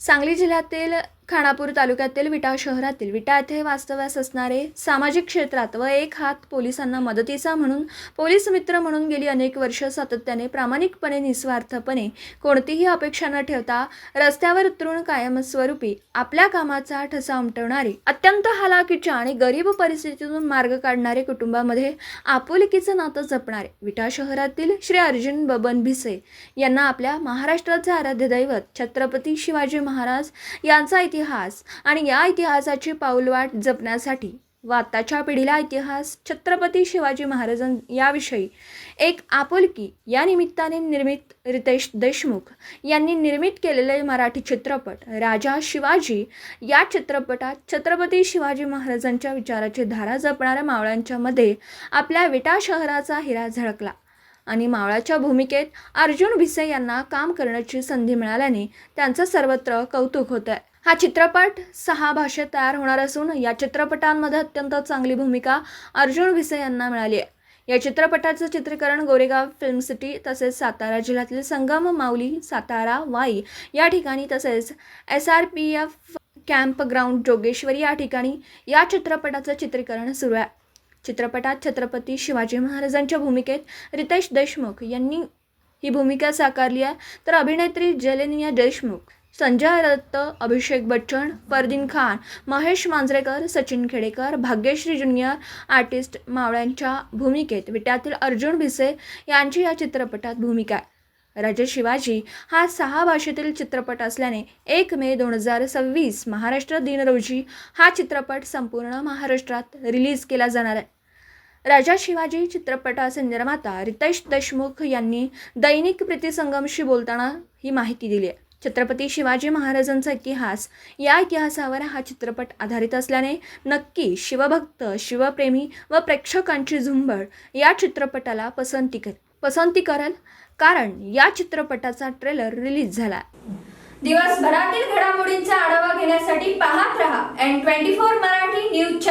सांगली जिल्ह्यातील खानापूर तालुक्यातील विटा शहरातील विटा येथे वास्तव्यास असणारे सामाजिक क्षेत्रात व एक हात पोलिसांना मदतीचा म्हणून पोलीस मित्र म्हणून गेली अनेक वर्ष सातत्याने प्रामाणिकपणे निस्वार्थपणे कोणतीही अपेक्षा न ठेवता रस्त्यावर उतरून कायमस्वरूपी आपल्या कामाचा ठसा उमटवणारी अत्यंत हालाकीच्या आणि गरीब परिस्थितीतून मार्ग काढणारे कुटुंबामध्ये आपुलकीचं नातं जपणारे विटा शहरातील श्री अर्जुन बबन भिसे यांना आपल्या महाराष्ट्राचे आराध्य दैवत छत्रपती शिवाजी महाराज यांचा इतिहास इतिहास आणि या इतिहासाची पाऊलवाट जपण्यासाठी व आत्ताच्या पिढीला इतिहास छत्रपती शिवाजी महाराजां याविषयी एक आपुलकी या निमित्ताने निर्मित रितेश देशमुख यांनी निर्मित केलेले मराठी चित्रपट राजा शिवाजी. या चित्रपटात छत्रपती शिवाजी महाराजांच्या विचाराची धारा जपणाऱ्या मावळ्यांच्या मध्ये आपल्या विटा शहराचा हिरा झळकला आणि मावळाच्या भूमिकेत अर्जुन भिसे यांना काम करण्याची संधी मिळाल्याने त्यांचं सर्वत्र कौतुक होतं आहे हा चित्रपट सहा भाषेत तयार होणार असून या चित्रपटांमध्ये अत्यंत चांगली भूमिका अर्जुन भिसे यांना मिळाली आहे. या चित्रपटाचं चित्रीकरण गोरेगाव फिल्म सिटी तसेच सातारा जिल्ह्यातील संगम माऊली सातारा वाई या ठिकाणी तसेच S R P F camp ground Jogeshwari या ठिकाणी या चित्रपटाचं चित्रीकरण सुरू आहे. चित्रपटात छत्रपती शिवाजी महाराजांच्या भूमिकेत रितेश देशमुख यांनी ही भूमिका साकारली आहे. तर अभिनेत्री जलेनिया देशमुख संजय दत्त अभिषेक बच्चन परदीन खान महेश मांजरेकर सचिन खेडेकर भाग्यश्री ज्युनियर आर्टिस्ट मावळ्यांच्या भूमिकेत विट्यातील अर्जुन भिसे यांची या चित्रपटात भूमिका आहे. राजे शिवाजी हा सहा भाषेतील चित्रपट असल्याने एक मे दोन हजार सव्वीस महाराष्ट्र दिन रोजी हा चित्रपट संपूर्ण महाराष्ट्रात रिलीज केला जाणार आहे. राजा शिवाजी चित्रपटाचे निर्माता रितेश देशमुख यांनी दैनिक प्रीतीसंगमशी बोलताना ही माहिती दिली आहे. छत्रपती शिवाजी महाराजांचा इतिहास. या इतिहासावर हा चित्रपट आधारित असल्याने नक्की शिवभक्त शिवप्रेमी व प्रेक्षकांची झुंबड या चित्रपटाला पसंती कर पसंती करेल. कारण या चित्रपटाचा ट्रेलर रिलीज झाला. दिवसभरातील घडामोडींचा आढावा घेण्यासाठी पाहत रहा N twenty four Marathi news